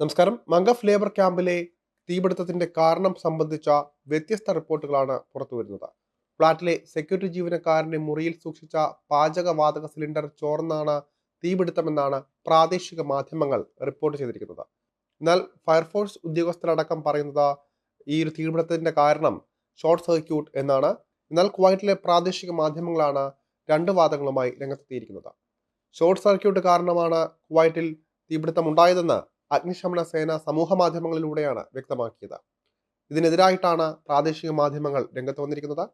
നമസ്കാരം. Mangaf labour ക്യാമ്പിലെ തീപിടുത്തത്തിന്റെ കാരണം സംബന്ധിച്ച വ്യത്യസ്ത റിപ്പോർട്ടുകളാണ് പുറത്തുവരുന്നത്. ഫ്ളാറ്റിലെ സെക്യൂരിറ്റി ജീവനക്കാരന്റെ മുറിയിൽ സൂക്ഷിച്ച പാചകവാതക സിലിണ്ടർ ചോർന്നാണ് തീപിടുത്തമെന്നാണ് പ്രാദേശിക മാധ്യമങ്ങൾ റിപ്പോർട്ട് ചെയ്തിരിക്കുന്നത്. എന്നാൽ ഫയർഫോഴ്സ് ഉദ്യോഗസ്ഥരടക്കം പറയുന്നത് ഈ ഒരു തീപിടുത്തത്തിന്റെ കാരണം ഷോർട്ട് സർക്യൂട്ട് എന്നാണ്. എന്നാൽ കുവൈറ്റിലെ പ്രാദേശിക മാധ്യമങ്ങളാണ് രണ്ട് വാദങ്ങളുമായി രംഗത്തെത്തിയിരിക്കുന്നത്. ഷോർട്ട് സർക്യൂട്ട് കാരണമാണ് കുവൈറ്റിൽ തീപിടുത്തം ഉണ്ടായതെന്ന് അഗ്നിശമന സേന സമൂഹ മാധ്യമങ്ങളിലൂടെയാണ് വ്യക്തമാക്കിയത്. ഇതിനെതിരായിട്ടാണ് പ്രാദേശിക മാധ്യമങ്ങൾ രംഗത്ത് വന്നിരിക്കുന്നത്.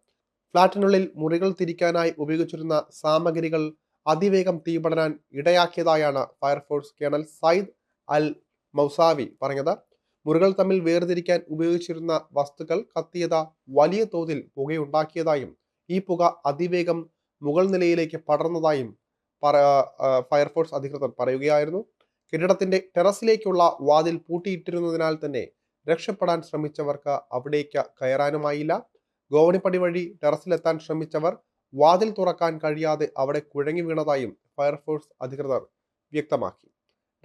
ഫ്ളാറ്റിനുള്ളിൽ മുറികൾ തിരിക്കാനായി ഉപയോഗിച്ചിരുന്ന സാമഗ്രികൾ അതിവേഗം തീപടരാൻ ഇടയാക്കിയതായാണ് fire force colonel Sayed Al Mousavi പറഞ്ഞത്. മുറികൾ തമ്മിൽ വേർതിരിക്കാൻ ഉപയോഗിച്ചിരുന്ന വസ്തുക്കൾ കത്തിയത വലിയ തോതിൽ പുകയുണ്ടാക്കിയതായും ഈ പുക അതിവേഗം മുകൾ നിലയിലേക്ക് പടർന്നതായും ഫയർഫോഴ്സ് അധികൃതർ പറയുകയായിരുന്നു. കെട്ടിടത്തിന്റെ ടെറസിലേക്കുള്ള വാതിൽ പൂട്ടിയിട്ടിരുന്നതിനാൽ തന്നെ രക്ഷപ്പെടാൻ ശ്രമിച്ചവർക്ക് അവിടേക്ക് കയറാനുമായില്ല. ഗോവണിപ്പടി വഴി ടെറസിലെത്താൻ ശ്രമിച്ചവർ വാതിൽ തുറക്കാൻ കഴിയാതെ അവിടെ കുഴങ്ങി വീണതായും ഫയർഫോഴ്സ് അധികൃതർ വ്യക്തമാക്കി.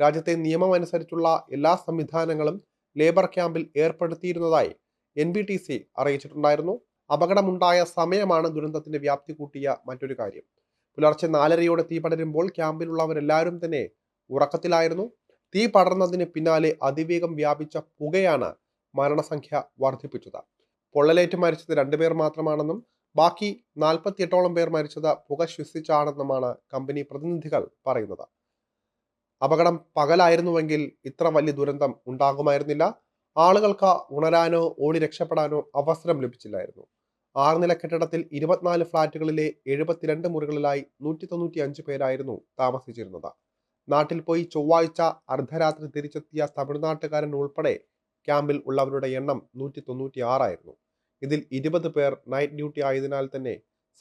രാജ്യത്തെ നിയമം അനുസരിച്ചുള്ള എല്ലാ സംവിധാനങ്ങളും ലേബർ ക്യാമ്പിൽ ഏർപ്പെടുത്തിയിരുന്നതായി എൻ ബി ടി സി അറിയിച്ചിട്ടുണ്ടായിരുന്നു. അപകടമുണ്ടായ സമയമാണ് ദുരന്തത്തിന്റെ വ്യാപ്തി കൂട്ടിയ മറ്റൊരു കാര്യം. പുലർച്ചെ നാലരയോടെ തീ പടരുമ്പോൾ ക്യാമ്പിലുള്ളവരെല്ലാവരും തന്നെ ഉറക്കത്തിലായിരുന്നു. തീ പടർന്നതിന് പിന്നാലെ അതിവേഗം വ്യാപിച്ച പുകയാണ് മരണസംഖ്യ വർദ്ധിപ്പിച്ചത്. പൊള്ളലേറ്റ് മരിച്ചത് രണ്ടുപേർ മാത്രമാണെന്നും ബാക്കി നാൽപ്പത്തിയെട്ടോളം പേർ മരിച്ചത് പുക ശ്വസിച്ചാണെന്നുമാണ് കമ്പനി പ്രതിനിധികൾ പറയുന്നത്. അപകടം പകലായിരുന്നുവെങ്കിൽ ഇത്ര വലിയ ദുരന്തം ഉണ്ടാകുമായിരുന്നില്ല. ആളുകൾക്ക് ഉണരാനോ ഓടി രക്ഷപ്പെടാനോ അവസരം ലഭിച്ചില്ലായിരുന്നു. ആറ് നില കെട്ടിടത്തിൽ ഇരുപത്തിനാല് ഫ്ളാറ്റുകളിലെ എഴുപത്തിരണ്ട് മുറികളിലായി നൂറ്റി തൊണ്ണൂറ്റി അഞ്ച് പേരായിരുന്നു താമസിച്ചിരുന്നത്. നാട്ടിൽ പോയി ചൊവ്വാഴ്ച അർദ്ധരാത്രി തിരിച്ചെത്തിയ തമിഴ്നാട്ടുകാരൻ ഉൾപ്പെടെ ക്യാമ്പിൽ ഉള്ളവരുടെ എണ്ണം നൂറ്റി തൊണ്ണൂറ്റി ആറായിരുന്നു ഇതിൽ ഇരുപത് പേർ നൈറ്റ് ഡ്യൂട്ടി ആയതിനാൽ തന്നെ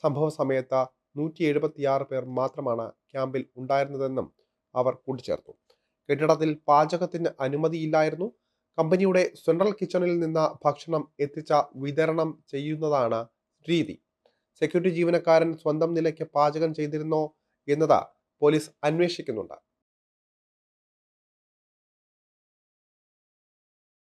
സംഭവ സമയത്ത് നൂറ്റി എഴുപത്തിയാറ് പേർ മാത്രമാണ് ക്യാമ്പിൽ ഉണ്ടായിരുന്നതെന്നും അവർ കൂട്ടിച്ചേർത്തു. കെട്ടിടത്തിൽ പാചകത്തിന് അനുമതിയില്ലായിരുന്നു. കമ്പനിയുടെ സെൻട്രൽ കിച്ചണിൽ നിന്ന് ഭക്ഷണം എത്തിച്ച വിതരണം ചെയ്യുന്നതാണ് രീതി. സെക്യൂരിറ്റി ജീവനക്കാരൻ സ്വന്തം നിലയ്ക്ക് പാചകം ചെയ്തിരുന്നോ എന്നത് പോലീസ് അന്വേഷിക്കുന്നുണ്ട്.